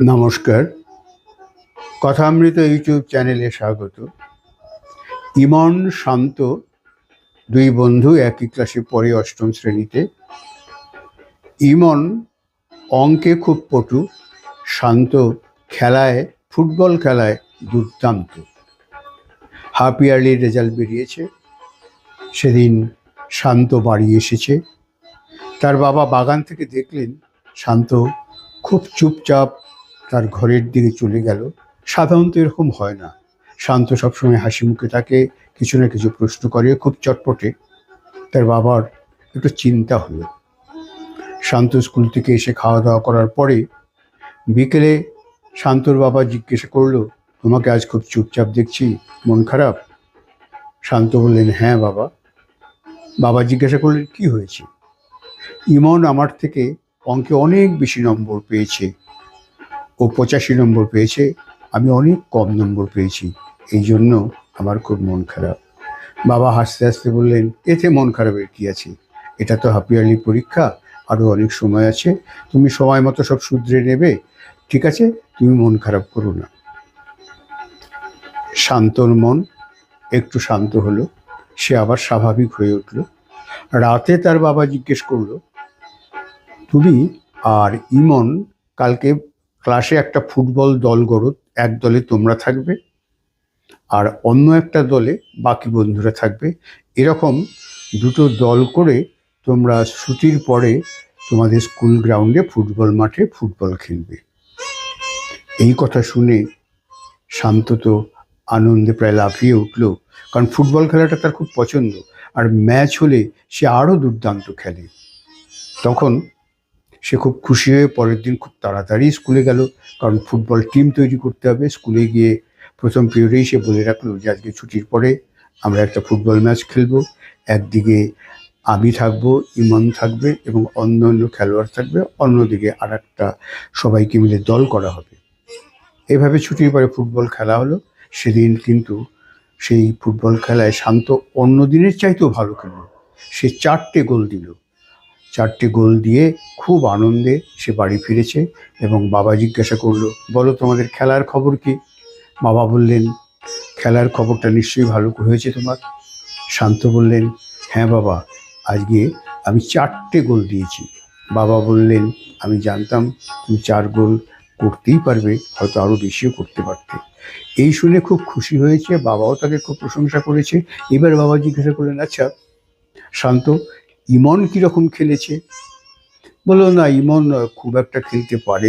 নমস্কার। কথামৃত ইউটিউব চ্যানেলে স্বাগত। ইমন শান্ত, দুই বন্ধু একই ক্লাসে পড়ে অষ্টম শ্রেণীতে। ইমন অঙ্কে খুব পটু, শান্ত খেলায়, ফুটবল খেলায় দুর্দান্ত। হাফ ইয়ারলি রেজাল্ট বেরিয়েছে। সেদিন শান্ত বাড়ি এসেছে। তার বাবা বাগান থেকে দেখলেন শান্ত খুব চুপচাপ তার ঘরের দিকে চলে গেল। সাধারণত এরকম হয় না। শান্ত সবসময় হাসি মুখে তাকে কিছু না কিছু প্রশ্ন করে, খুব চটপটে। তার বাবার একটু চিন্তা হলো। শান্ত স্কুল থেকে এসে খাওয়া দাওয়া করার পরে বিকেলে শান্তর বাবা জিজ্ঞাসা করল, তোমাকে আজ খুব চুপচাপ দেখছি, মন খারাপ? শান্ত বললেন হ্যাঁ বাবা। বাবা জিজ্ঞাসা করলেন, কি হয়েছে? ইমন আমার থেকে অঙ্কে অনেক বেশি নম্বর পেয়েছে। ও পঁচাশি নম্বর পেয়েছে। আমি অনেক কম নম্বর পেয়েছি। এই জন্য আমার খুব মন খারাপ। বাবা হাসতে হাসতে বললেন, এতে মন খারাপের কী আছে? এটা তো হাফ ইয়ারলি পরীক্ষা আরও অনেক সময় আছে। তুমি সময় মতো সব শুধরে নেবে। ঠিক আছে, তুমি মন খারাপ করো না। শান্তর মন একটু শান্ত হলো। সে আবার স্বাভাবিক হয়ে উঠল। রাতে তার বাবা জিজ্ঞেস করল, তুমি আর ইমন কালকে ক্লাসে একটা ফুটবল দল গড়ো, এক দলে তোমরা থাকবে আর অন্য একটা দলে বাকি বন্ধুরা থাকবে। এরকম দুটো দল করে তোমরা ছুটির পরে তোমাদের স্কুল গ্রাউন্ডে ফুটবল মাঠে ফুটবল খেলবে। এই কথা শুনে শান্ত তো আনন্দে প্রায় লাফিয়ে উঠল, কারণ ফুটবল খেলাটা তার খুব পছন্দ। আর ম্যাচ হলে সে আরও দুর্দান্ত খেলে। তখন সে খুব খুশি হয়ে পরের দিন খুব তাড়াতাড়ি স্কুলে গেল। কারণ ফুটবল টিম তৈরি করতে হবে। স্কুলে গিয়ে প্রথম পিরিয়ডেই সে বলে রাখল যে, আজকে ছুটির পরে আমরা একটা ফুটবল ম্যাচ খেলব। একদিকে আমি থাকব, ইমন থাকবে এবং অন্য অন্য খেলোয়াড় থাকবে। অন্যদিকে আর একটা সবাইকে মিলে দল করা হবে। এভাবে ছুটির পরে ফুটবল খেলা হলো। সেদিন কিন্তু সেই ফুটবল খেলায় শান্ত অন্য দিনের চাইতেও ভালো খেললো সে চারটে গোল দিল। চারটে গোল দিয়ে খুব আনন্দে সে বাড়ি ফিরেছে এবং বাবা জিজ্ঞাসা করল, বলো তোমাদের খেলার খবর কি? বাবা বললেন, খেলার খবরটা নিশ্চয়ই ভালো হয়েছে তোমার? শান্ত বললেন হ্যাঁ বাবা, আজকে আমি চারটে গোল দিয়েছি। বাবা বললেন, আমি জানতাম তুমি চার গোল করতেই পারবে, হয়তো আরও বেশিও করতে পারতে। এই শুনে খুব খুশি হয়েছে, বাবাও তাকে খুব প্রশংসা করেছে। এবার বাবা জিজ্ঞাসা করলেন আচ্ছা শান্ত ইমন কীরকম খেলেছে? বলল না ইমন খুব একটা খেলতে পারে